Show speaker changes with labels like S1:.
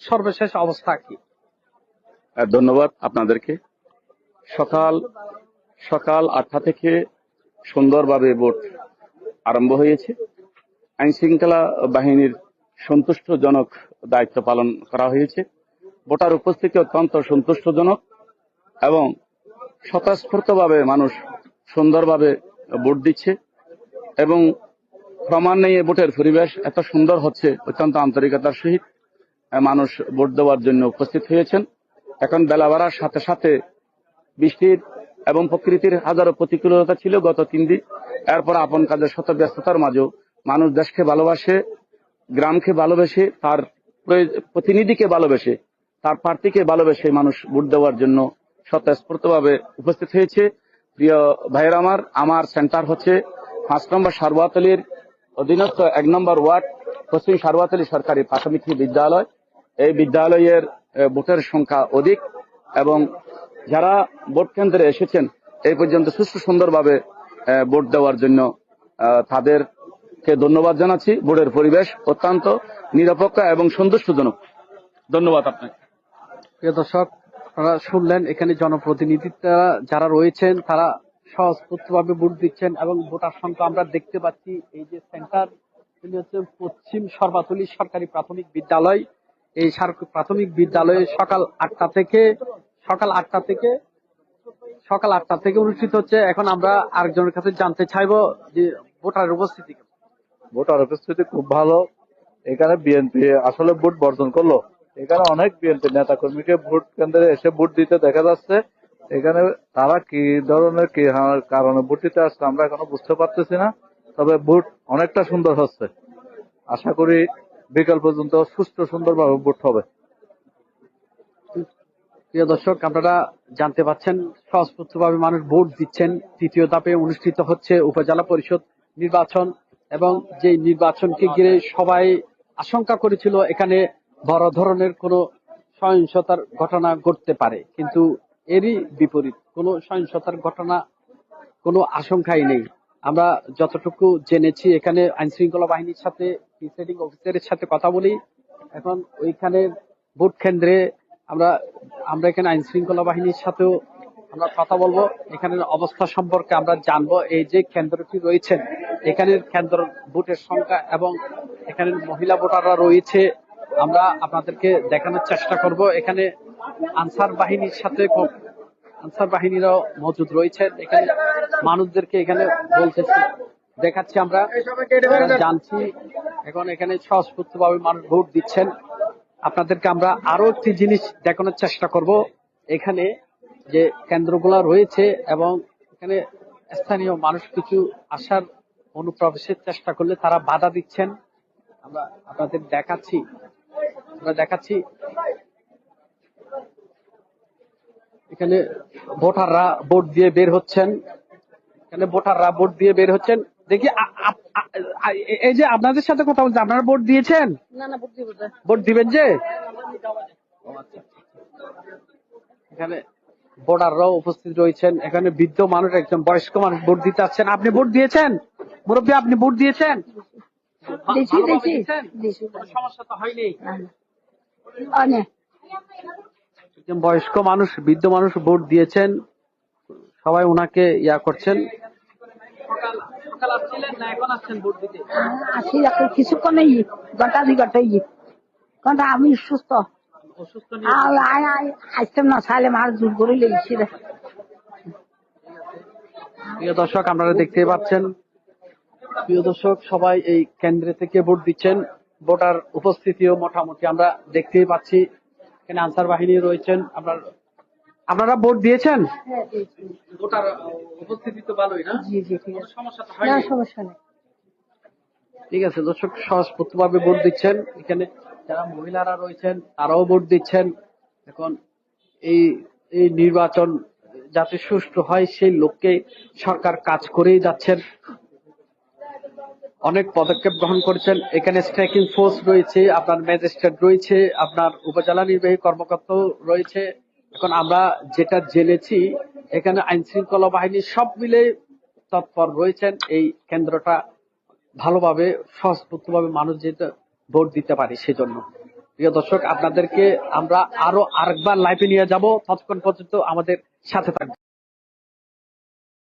S1: সর্বশেষ অবস্থা কি?
S2: ধন্যবাদ আপনাদেরকে। সকাল সকাল আটটা থেকে সুন্দরভাবে ভোট আরম্ভ হয়েছে। আইন শৃঙ্খলা বাহিনীর সন্তুষ্টজনক দায়িত্ব পালন করা হয়েছে। ভোটার উপস্থিতি অত্যন্ত সন্তুষ্টজনক এবং স্বতঃস্ফূর্তভাবে মানুষ সুন্দরভাবে ভোট দিচ্ছে এবং ক্রমান্বয়ে ভোটের পরিবেশ এত সুন্দর হচ্ছে, অত্যন্ত আন্তরিকতার সহিত। মানুষ ভোট দেওয়ার জন্য উপস্থিত হয়েছেন। এখন বেলা বাড়ার সাথে সাথে বৃষ্টির এবং প্রকৃতির হাজারো প্রতিকূলতা ছিল গত তিন দিন। এরপর আপন কাজের শত ব্যস্ততার মাঝেও মানুষ দেশকে ভালোবাসে, গ্রামকে ভালোবেসে, তার প্রতিনিধিকে ভালোবেসে, তার প্রার্থীকে ভালোবেসে মানুষ ভোট দেওয়ার জন্য স্বতঃস্ফূর্তভাবে উপস্থিত হয়েছে। প্রিয় ভাইয়ের আমার আমার সেন্টার হচ্ছে পাঁচ নম্বর সারওয়াতলির অধীনস্থ এক নম্বর ওয়ার্ড পশ্চিম সারওয়াতলি সরকারি প্রাথমিক বিদ্যালয়। এই বিদ্যালয়ের ভোটের সংখ্যা অধিক এবং যারা ভোট কেন্দ্রে এসেছেন, এই পর্যন্ত সুষ্ঠু সুন্দরভাবে ভোট দেওয়ার জন্য তাদেরকে ধন্যবাদ জানাচ্ছি। ভোটের পরিবেশ অত্যন্ত নিরপেক্ষ এবং সন্তুষ্টজনক। ধন্যবাদ আপনাকে।
S1: প্রিয় দর্শক, আপনারা শুনলেন, এখানে জনপ্রতিনিধিরা যারা রয়েছেন, তারা সহস্ফূর্তভাবে ভোট দিচ্ছেন এবং ভোটার সংখ্যা আমরা দেখতে পাচ্ছি, এই যে সেন্টার হচ্ছে পশ্চিম সর্বাতলী সরকারি প্রাথমিক বিদ্যালয়। এই প্রাথমিক বিদ্যালয়ে সকাল আটটা থেকে, সকাল আটটা থেকে, সকাল আটটা থেকে অনুষ্ঠিত হচ্ছে। এখন আমরা আরেকজনের কাছে জানতে চাইব যে ভোটারের উপস্থিতি?
S3: ভোটার উপস্থিতি খুব ভালো। এখানে বিএনপি আসলে ভোট বর্জন করল। এখানে অনেক বিএনপি নেতা কর্মীকে ভোট কেন্দ্রে এসে ভোট দিতে দেখা যাচ্ছে। এখানে তারা কি ধরনের, কি কারণে ভোট দিতে আসছে আমরা এখনও বুঝতে পারতেছি না। তবে ভোট অনেকটা সুন্দর হচ্ছে। আশা করি বিকাল পর্যন্ত সুস্থ সুন্দরভাবে ভোট হবে।
S1: প্রিয় দর্শক, আপনারা জানতে পাচ্ছেন, স্বস্ফূর্তভাবে মানুষ ভোট দিচ্ছেন। তৃতীয় ধাপে অনুষ্ঠিত হচ্ছে উপজেলা পরিষদ নির্বাচন এবং যে নির্বাচনকে ঘিরে সবাই আশঙ্কা করেছিল, এখানে বড় ধরনের কোনো সহিংসতার ঘটনা ঘটতে পারে। কিন্তু এরই বিপরীত, কোনো সহিংসতার ঘটনা, কোনো আশঙ্কাই নেই। আমরা যতটুকু জেনেছি, এখানে আইন শৃঙ্খলা বাহিনীর সাথে প্রিসাইডিং অফিসারের সাথে কথা বলি। এখন ওইখানে ভোট কেন্দ্রে আমরা আমরা এখানে আইন শৃঙ্খলা বাহিনীর সাথেও আমরা কথা বলব। এখানের অবস্থা সম্পর্কে আমরা জানব। এই যে কেন্দ্রটি রয়েছেন এখানের কেন্দ্র ভোটের সংখ্যা এবং এখানের মহিলা ভোটাররা রয়েছে, আমরা আপনাদেরকে দেখানোর চেষ্টা করব। এখানে আনসার বাহিনীর সাথে আনসার বাহিনীরাও মজুদ রয়েছেন এখানে মানুষদেরকে এখানে বলতেছি, দেখাচ্ছি আমরা। জানছি এখন এখানে স্বস্ফূর্ত ভাবে মানুষ ভোট দিচ্ছেন। আপনাদেরকে আমরা আরও একটি জিনিস দেখানোর চেষ্টা করব। এখানে যে কেন্দ্রগুলা রয়েছে এবং এখানে স্থানীয় মানুষ কিছু আসার অনুপ্রবেশের চেষ্টা করলে তারা বাধা দিচ্ছেন। আমরা আপনাদের দেখাচ্ছি। আমরা দেখাচ্ছি। এখানে ভোটাররা ভোট দিয়ে বের হচ্ছেন। এখানে ভোটাররা ভোট দিয়ে বের হচ্ছেন। দেখি এই যে আপনাদের সাথে কথা বলছি আপনারা ভোট দিয়েছেন?
S4: না না
S1: ভোট দিবেন যে। এখানে ভোটাররাও উপস্থিত রয়েছেন। এখানে বৃদ্ধ মানুষ একজন বয়স্ক মানুষ ভোট দিতে আসছেন। আপনি ভোট দিয়েছেন? মুরব্বী আপনি ভোট দিয়েছেন? সমস্যা তো হয়নি? একজন বয়স্ক মানুষ বৃদ্ধ মানুষ ভোট দিয়েছেন। সবাই ওনাকে ইয়া করছেন। না এখন আসছেন ভোট দিতে?
S4: আসি এখন। কিছুক্ষণ নেই ঘণ্টা দুই ঘণ্টা এই ঘণ্টা আমি সুস্থ। আসতাম না সালে মার জোর করে লেগেছি
S1: প্রিয় দর্শক আপনারা দেখতে পাচ্ছেন প্রিয় দর্শক সবাই এই কেন্দ্রে থেকে ভোট দিচ্ছেন। ভোটার উপস্থিতিও মোটামুটি আমরা দেখতেই পাচ্ছি। এখানে আনসার বাহিনী রয়েছেন আপনার আপনারা ভোট দিয়েছেন? ভোটার উপস্থিতি তো ভালোই না?
S4: জি জি ঠিক আছে।
S1: সমস্যা তো
S4: না
S1: হয়নি
S4: সমস্যা নেই।
S1: ঠিক আছে দর্শক ভোট দিচ্ছেন এখানে। যারা মহিলারা রয়েছেন তারাও ভোট দিচ্ছেন। এখন এই এই নির্বাচন যাতে সুষ্ঠু হয় সেই লক্ষ্যে সরকার কাজ করেই যাচ্ছেন। অনেক পদক্ষেপ গ্রহণ করেছেন। এখানে স্ট্রাইকিং ফোর্স রয়েছে আপনার ম্যাজিস্ট্রেট রয়েছে আপনার উপজেলা নির্বাহী কর্মকর্তাও রয়েছে। এখন আমরা যেটা জেনেছি, এখানে আইন শৃঙ্খলা বাহিনী সব মিলে তৎপর রয়েছেন। এই কেন্দ্রটা ভালোভাবে সহস্ফূর্তভাবে মানুষ যেটা ভোট দিতে পারে সেজন্য। প্রিয় দর্শক, আপনাদেরকে আমরা আরও আরেকবার লাইভে নিয়ে যাব। ততক্ষণ পর্যন্ত আমাদের সাথে থাকবেন।